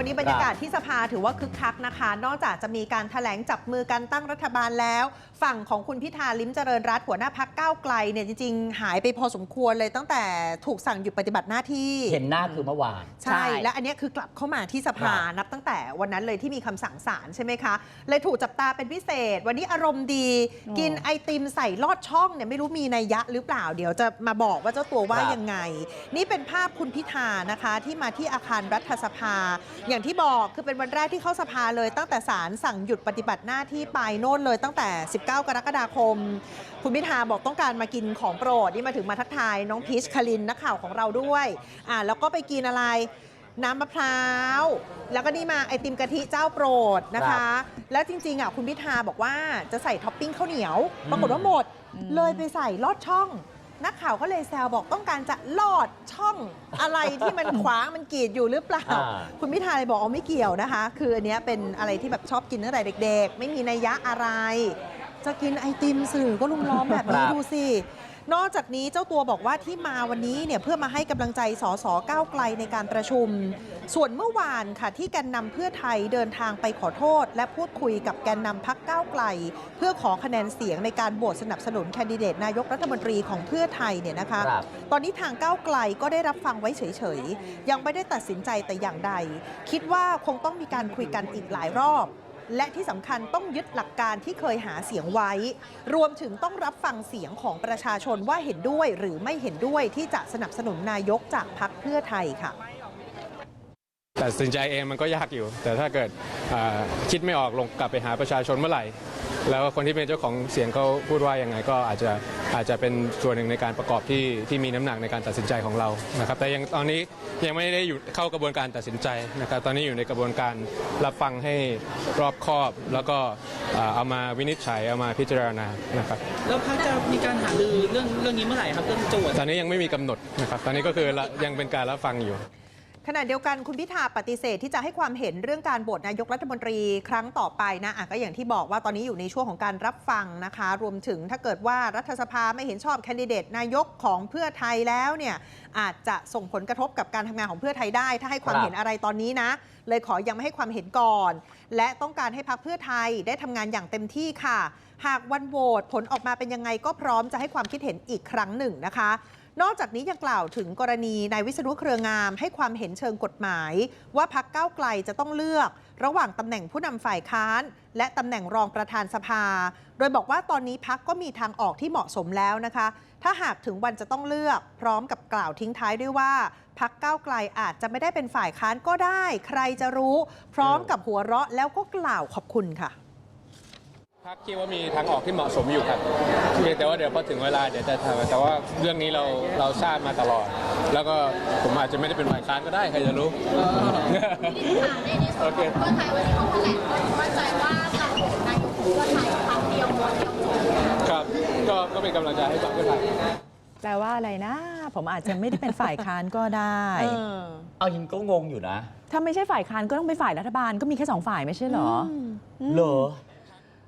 วันนี้บรรยากาศที่สภาถือว่าคึกคักนะคะ นอกจากจะมีการแถลงจับมือกันตั้งรัฐบาลแล้ว ฝั่งของคุณพิธาลิ้มเจริญรัตน์หัวหน้าพักก้าวไกลเนี่ยจริงๆ หายไปพอสมควรเลยตั้งแต่ถูกสั่งหยุดปฏิบัติหน้าที่ เห็นหน้าคือเมื่อวาน ใช่ และอันเนี้ยคือกลับเข้ามาที่สภาครับนับตั้งแต่วันนั้นเลยที่มีคำสั่งศาลใช่ไหมคะเลยถูกจับตาเป็นพิเศษ วันนี้อารมณ์ดีอ๋อกินไอติมใส่ลอดช่องเนี่ยไม่รู้มีนัยยะหรือเปล่าเดี๋ยวจะมาบอกว่าเจ้าตัวว่าครับยังไง นี่เป็นภาพคุณพิธานะคะที่มาที่อาคารรัฐสภาอย่างที่บอกคือเป็นวันแรกที่เข้าสภาเลยตั้งแต่ศาลสั่งหยุดปฏิบัติหน้าที่ไปโน่นเลยตั้งแต่ 19 กรกฎาคม คุณพิธาบอกต้องการมากินของโปรดนี่มาถึงมาทักทาย น้องพีชคลินนักข่าวของเราด้วยอ่าแล้วก็ไปกินอะไรน้ำมะพร้าว แล้วก็นี่มาไอติมกะทิเจ้าโปรดนะคะ แล้วจริงๆอะคุณพิธาบอกว่าจะใส่ท็อปปิ้งข้าวเหนียว ปรากฏว่าหมดอืมเลยไปใส่ลอดช่อง นักข่าวก็เลยแซวบอกต้องการจะลอดช่องอะไรที่มันขวางมันกีดอยู่หรือเปล่า อ่า คุณพิธาเลยบอกอ๋อไม่เกี่ยวนะคะ คืออันเนี้ยเป็นอะไรที่แบบชอบกินตั้งแต่เด็ก ๆ ไม่มีนัยยะอะไร จะกินไอติมสื่อก็ลุมล้อมแบบนี้ครับดูสิ นอกจากนี้เจ้าตัวบอกว่าที่มาวันนี้เนี่ยเพื่อมาให้กำลังใจสสก้าวไกลในการประชุม ส่วนเมื่อวานค่ะที่แกนนำเพื่อไทยเดินทางไปขอโทษ และพูดคุยกับแกนนำพักก้าวไกล เพื่อขอคะแนนเสียงในการโหวตสนับสนุนแคนดิเดตนายกรัฐมนตรีของเพื่อไทยเนี่ยนะคะครับตอนนี้ทางก้าวไกลก็ได้รับฟังไว้เฉยๆ ยังไม่ได้ตัดสินใจแต่อย่างใด คิดว่าคงต้องมีการคุยกันอีกหลายรอบ และที่สำคัญต้องยึดหลักการที่เคยหาเสียงไว้ รวมถึงต้องรับฟังเสียงของประชาชนว่าเห็นด้วยหรือไม่เห็นด้วยที่จะสนับสนุนนายกจากพรรคเพื่อไทยค่ะตัดสินใจเองมันก็ยากอยู่ แต่ถ้าเกิดคิดไม่ออกลงกลับไปหาประชาชนเมื่อไหร่ แล้วคนที่เป็นเจ้าของเสียงเขาพูดว่ายังไงก็อาจจะอาจจะเป็นส่วนหนึ่งในการประกอบที่ที่มีน้ำหนักในการตัดสินใจของเรานะครับ แต่ยังตอนนี้ยังไม่ได้อยู่เข้ากระบวนการตัดสินใจนะครับ ตอนนี้อยู่ในกระบวนการรับฟังให้รอบคอบ แล้วก็อ่าเอามาวินิจฉัยเอามาพิจารณานะครับแล้วพักจะมีการหารือเรื่องเรื่องนี้เมื่อไหร่ครับเรื่องโจทย์ตอนนี้ยังไม่มีกำหนดนะครับ ตอนนี้ก็คือละยังเป็นการรับฟังอยู่ ขณะเดียวกันคุณพิธาปฏิเสธที่จะให้ความเห็นเรื่องการโหวตนายกรัฐมนตรีครั้งต่อไปนะอะก็อย่างที่บอกว่าตอนนี้อยู่ในช่วงของการรับฟังนะคะ รวมถึงถ้าเกิดว่ารัฐสภาไม่เห็นชอบแคนดิเดตนายกของเพื่อไทยแล้วเนี่ยอาจจะส่งผลกระทบกับการทำงานของเพื่อไทยได้ ถ้าให้ความเห็นอะไรตอนนี้นะ เลยขอยังไม่ให้ความเห็นก่อน และต้องการให้พักเพื่อไทยได้ทำงานอย่างเต็มที่ค่ะ หากวันโหวตผลออกมาเป็นยังไงก็พร้อมจะให้ความคิดเห็นอีกครั้งหนึ่งนะคะ นอกจากนี้ยังกล่าวถึงกรณีนายวิษณุเครืองาม ให้ความเห็นเชิงกฎหมาย ว่าพักก้าวไกลจะต้องเลือก ระหว่างตำแหน่งผู้นำฝ่ายค้าน และตำแหน่งรองประธานสภา โดยบอกว่าตอนนี้พักก็มีทางออกที่เหมาะสมแล้วนะคะ ถ้าหากถึงวันจะต้องเลือก พร้อมกับกล่าวทิ้งท้ายด้วยว่าพักก้าวไกลอาจจะไม่ได้เป็นฝ่ายค้านก็ได้ ใครจะรู้ พร้อมกับหัวเราะแล้วก็กล่าวขอบคุณค่ะ พักคิดว่ามีทางออกที่เหมาะสมอยู่ครับเพียงแต่ว่าเดี๋ยวพอถึงเวลาเดี๋ยวจะทำแต่ว่าเรื่องนี้เราเราทราบมาตลอด แล้วก็ผมอาจจะไม่ได้เป็นฝ่ายค้านก็ได้ใครจะรู้โอเคเพื่อไทยวันนี้เขาแถลงมั่นใจว่าเราเป็นนายกเพื่อไทยครั้งเดียวหมดเดียวจบครับก็ก็เป็นกำลังใจให้กับเพื่อไทยแปลว่าอะไรนะ ผมอาจจะไม่ได้เป็นฝ่ายค้านก็ได้เอายิงก็งงอยู่นะ ถ้าไม่ใช่ฝ่ายค้านก็ต้องเป็นฝ่ายรัฐบาลก็มีแค่สองฝ่ายไม่ใช่เหรออเหรอ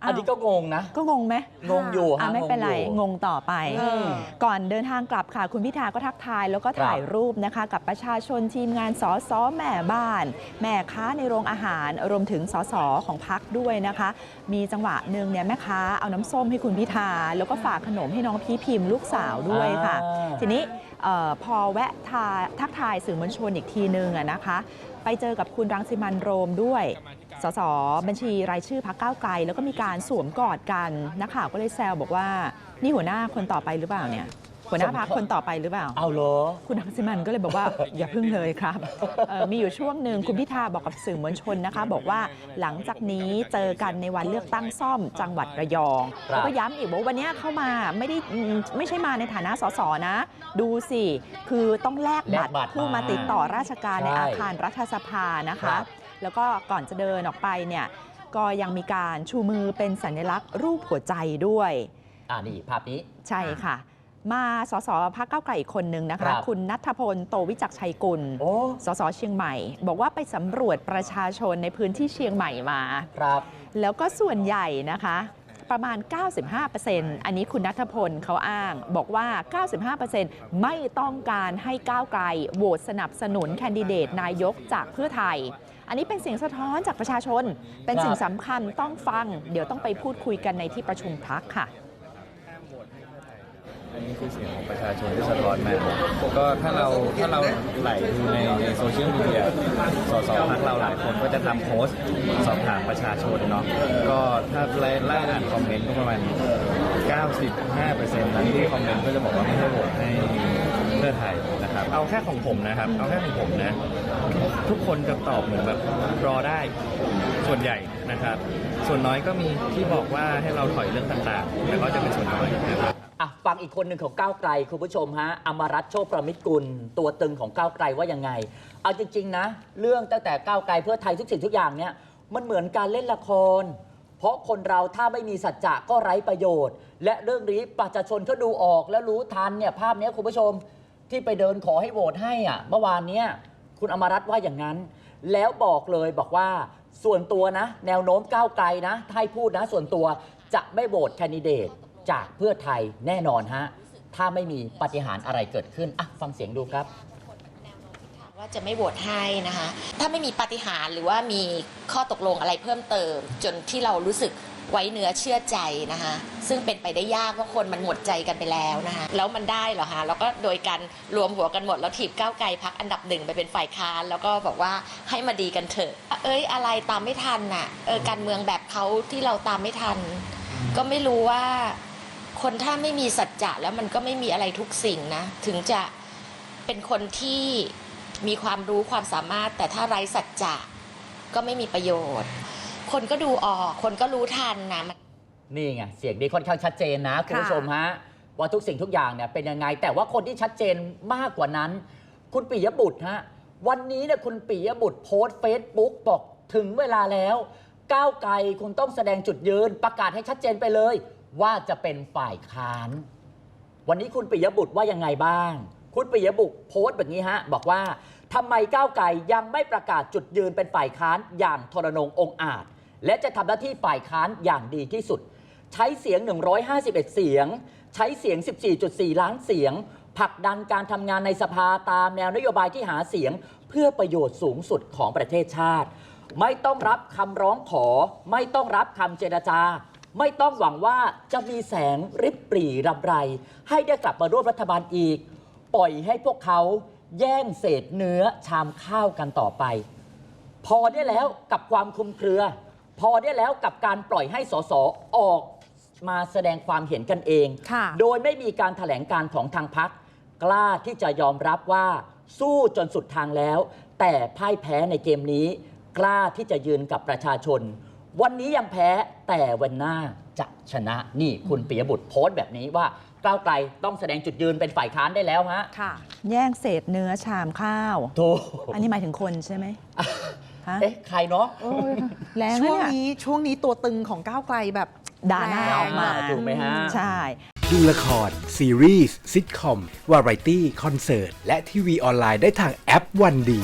อ้าวอันนี้ก็งงนะ ก็งงไหมงงอยู่อะฮะไม่เป็นไรงงอยู่งงต่อไปเออก่อนเดินทางกลับค่ะ คุณพิธาก็ทักทายแล้วก็ถ่ายครับรูปนะคะ กับประชาชนทีมงานสอสอแม่บ้าน แม่ค้าในโรงอาหารรวมถึงสอสอของพักด้วยนะคะ มีจังหวะหนึ่งเนี่ยแม่ค้าเอาน้ำส้มให้คุณพิธา แล้วก็ฝากขนมให้น้องพี่พิมพ์ลูกสาวด้วยค่ะอ่าทีนี้เอ่อพอแวะทาทักทายสื่อมวลชนอีกทีนึงอะนะคะ ไปเจอกับคุณรังสิมันต์โรมด้วย สสบัญชีรายชื่อพักก้าวไกล แล้วก็มีการสวมกอดกันนักข่าวก็เลยแซวบอกว่านี่หัวหน้าคนต่อไปหรือเปล่าเนี่ยหัวหน้าพักคนต่อไปหรือเปล่า เอาเหรอ คุณรังสิมันต์ก็เลยบอกว่า อย่าพึ่งเลยครับเอ่อมีอยู่ช่วงหนึ่งคุณพิธาบอกกับสื่อมวลชนนะคะ บอกว่าหลังจากนี้เจอกันในวันเลือกตั้งซ่อมจังหวัดระยองครับแล้วก็ย้ำอีกว่าวันเนี้ยเข้ามาไม่ได้อืมไม่ใช่มาในฐานะสสนะ ดูสิ คือต้องแลกบัตรแลกบัตรผู้มาติดต่อราชการในใช่อาคารรัฐสภานะครัคะบ แล้วก็ก่อนจะเดินออกไปเนี่ยก็ยังมีการชูมือเป็นสัญลักษณ์รูปหัวใจด้วย อ่านี่ภาพนี้ ใช่ค่ะ มาสสพักเก้าวไกลอีกคนนึงนะครัคะบคุณนัทพลโตวิจักรชัยกุลโอ้สสเชียงใหม่ บอกว่าไปสำรวจประชาชนในพื้นที่เชียงใหม่มา ครับ แล้วก็ส่วนใหญ่นะคะ ประมาณ 95%อันนี้คุณนัทพลเขาอ้างบอกว่า 95%ไม่ต้องการให้ก้าวไกลโหวตสนับสนุนแคนดิเดตนายกจากเพื่อไทย อันนี้เป็นเสียงสะท้อนจากประชาชน เป็นสิ่งสำคัญต้องฟัง เดี๋ยวต้องไปพูดคุยกันในที่ประชุมพักค่ะ นี้คือเสียงของประชาชนที่สะท้อนมาก็ถ้าเราถ้าเราไหลดูในในโซเชียลมีเดียสสพักเราหลายคนก็จะทำโพสต์สอบถามประชาชนเนาะก็ถ้าไล่ไล่อ่านคอมเมนต์ก็ประมาณ 95%นั้นที่คอมเมนต์ก็จะบอกว่าไม่ให้โหวตให้เพื่อไทยนะครับ เอาแค่ของผมนะครับ เอาแค่ของผมนะ ทุกคนจะตอบเหมือนแบบรอได้ส่วนใหญ่นะครับ ส่วนน้อยก็มีที่บอกว่าให้เราถอยเรื่องต่างๆแต่ก็จะเป็นส่วนน้อยนะครับ อะฟังอีกคนหนึ่งของก้าวไกลคุณผู้ชมฮะอมรัตน์โชคประมิตรกุล ตัวตึงของก้าวไกลว่ายังไง เอาจริง ๆ นะ เรื่องตั้งแต่ก้าวไกลเพื่อไทยทุกสิ่งทุกอย่างเนี่ยมันเหมือนการเล่นละคร เพราะคนเราถ้าไม่มีสัจจะก็ไร้ประโยชน์ และเรื่องนี้ประชาชนเขาดูออกแล้วรู้ทันเนี่ยภาพเนี้ยคุณผู้ชมที่ไปเดินขอให้โหวตให้อะเมื่อวานเนี้ยคุณอมรัตน์ว่าอย่างนั้น แล้วบอกเลยบอกว่าส่วนตัวนะ แนวโน้มก้าวไกลนะถ้าให้พูดนะ ส่วนตัวจะไม่โหวตแคนดิเดต จากเพื่อไทยแน่นอนฮะ ถ้าไม่มีปฏิหารอะไรเกิดขึ้นอะฟังเสียงดูครับ ว่าจะไม่โหวตให้นะคะ ถ้าไม่มีปาฏิหาริย์หรือว่ามีข้อตกลงอะไรเพิ่มเติม จนที่เรารู้สึกไว้เนื้อเชื่อใจนะคะ ซึ่งเป็นไปได้ยากเพราะคนมันหมดใจกันไปแล้วนะคะแล้วมันได้เหรอคะแล้วก็โดยการรวมหัวกันหมดแล้วถีบก้าวไกลพักอันดับหนึ่งไปเป็นฝ่ายค้าน แล้วก็บอกว่าให้มาดีกันเถอะ เอ้ยอะไรตามไม่ทันน่ะเออการเมืองแบบเขาที่เราตามไม่ทัน ก็ไม่รู้ว่า คนถ้าไม่มีสัจจะแล้วมันก็ไม่มีอะไรทุกสิ่งนะ ถึงจะเป็นคนที่มีความรู้ความสามารถ แต่ถ้าไร้สัจจะก็ไม่มีประโยชน์ คนก็ดูออก คนก็รู้ทันนะมัน นี่ไงเสียงดีค่อนข้างชัดเจนนะคุณผู้ชมฮะว่าทุกสิ่งทุกอย่างเนี่ยเป็นยังไง แต่ว่าคนที่ชัดเจนมากกว่านั้น คุณปิยบุตรฮะวันนี้เนี่ยคุณปิยบุตรโพสต์เฟซบุ๊กบอกถึงเวลาแล้ว ก้าวไกลคุณต้องแสดงจุดยืนประกาศให้ชัดเจนไปเลย ว่าจะเป็นฝ่ายค้าน วันนี้คุณปิยบุตรว่ายังไงบ้าง คุณปิยบุตรโพสต์แบบนี้ฮะ บอกว่าทำไมก้าวไกลยังไม่ประกาศจุดยืนเป็นฝ่ายค้านอย่างทรนงองอาจ และจะทำหน้าที่ฝ่ายค้านอย่างดีที่สุด ใช้เสียง 151 เสียง ใช้เสียง 14.4 ล้านเสียงผลักดันการทำงานในสภาตามแนวนโยบายที่หาเสียงเพื่อประโยชน์สูงสุดของประเทศชาติ ไม่ต้องรับคำร้องขอ ไม่ต้องรับคำเจรจา ไม่ต้องหวังว่าจะมีแสงริบปรีรำไร ให้ได้กลับมาร่วมรัฐบาลอีก ปล่อยให้พวกเขาแย่งเศษเนื้อชามข้าวกันต่อไป พอได้แล้วกับความคลุมเครือ พอได้แล้วกับการปล่อยให้สสออกมาแสดงความเห็นกันเอง ค่ะ โดยไม่มีการถแถลงการของทางพัก กล้าที่จะยอมรับว่าสู้จนสุดทางแล้ว แต่พ่ายแพ้ในเกมนี้ กล้าที่จะยืนกับประชาชน วันนี้ยังแพ้แต่วันหน้าจะชนะนี่คุณปิยบุตรโพสต์แบบนี้ว่าก้าวไกลต้องแสดงจุดยืนเป็นฝ่ายค้านได้แล้วฮะค่ะ แย่งเศษเนื้อชามข้าวโธอันนี้หมายถึงคนใช่ไหมฮะเอ๊ะใครเนาะโอ้ยแรงช่วงนะเนี่ยนี้ช่วงนี้ตัวตึงของก้าวไกลแบบ ด่าหน้าแรงออกมาถูกไหมฮะ ใช่ ดูละคร ซีรีส์ซิทคอม วาไรตี้ คอนเสิร์ต และทีวีออนไลน์ได้ทางแอปวันดี